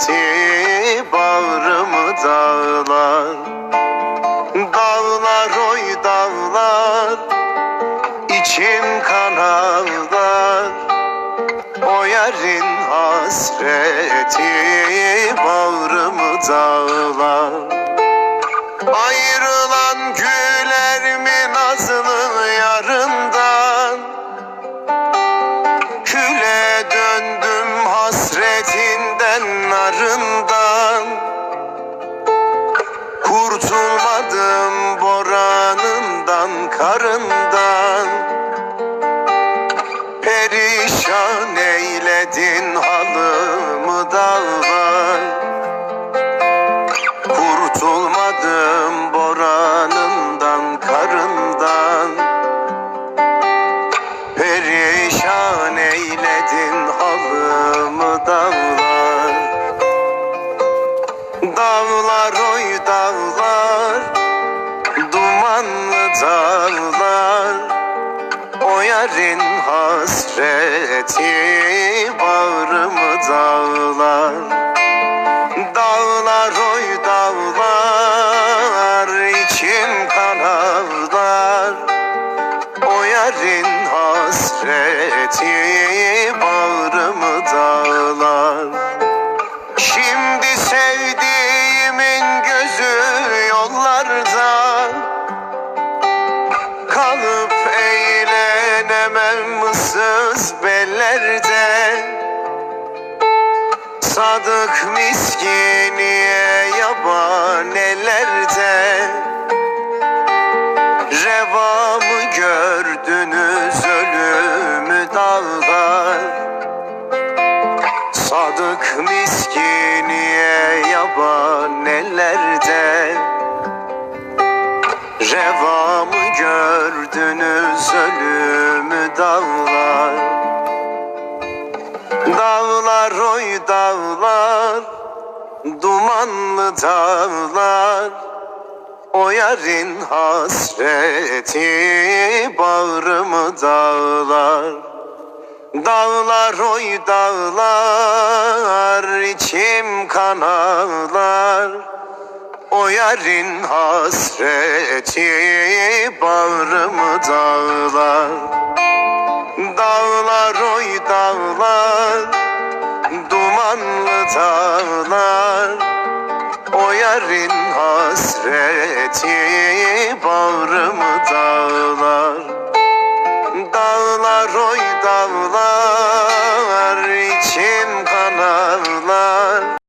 hasreti bağrımı dağlar. Dağlar oy dağlar. İçim kan ağlar O yarın hasreti bağrımı dağlar. Ayrılan güler eyledin halımı dağlar? Kurtulmadım boranından karından. Perişan eyledin halımı dağlar? Dağlar oy dağlar Dumanlı dağlar. O yarın hasreti bağrımı dağlar ıssız bellerde Sadık miskiniye yabanelerde? Revamı gördünüz ölümü dağlar. Sadık miskiniye yabanelerde? Revamı gördünüz ölümü dağlar. Dağlar oy dağlar Dumanlı dağlar. O yarın hasreti bağrımı dağlar? Dağlar oy dağlar içim kan ağlar O yarın hasreti bağrımı dağlar dağlar O yarın hasreti bağrımı dağlar. Dağlar oy dağlar